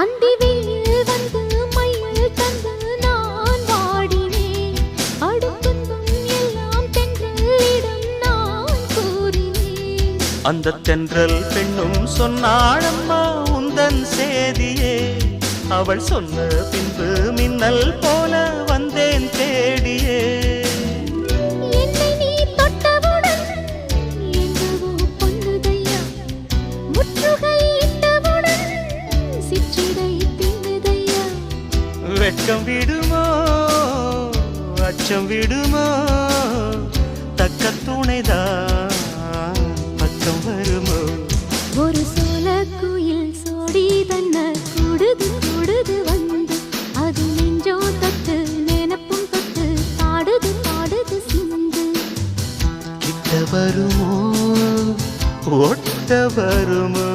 அந்தி வெயில் வந்து மயில் தந்து நான் வாடினேன். அடுத்துன்பம் எல்லாம் தென்றலிடம் நான் கூறினேன். அந்த தென்றல் பெண்ணும் சொன்னாளம்மா உந்தன் சேதியே. அவள் சொன்ன பின்பு மின்னல் போல வெட்கம் விடுமோ? அச்சம் விடுமோ? தக்க துணைதான் பக்கம் வருமோ? ஒரு சோல குயில் சோடி தன்ன கூடுது கூடுது வந்து அது நெஞ்சோ தொட்டு நினப்பும் தொட்டு பாடுது பாடுது சிந்து. கிட்ட வருமோ? ஒட்ட வருமோ?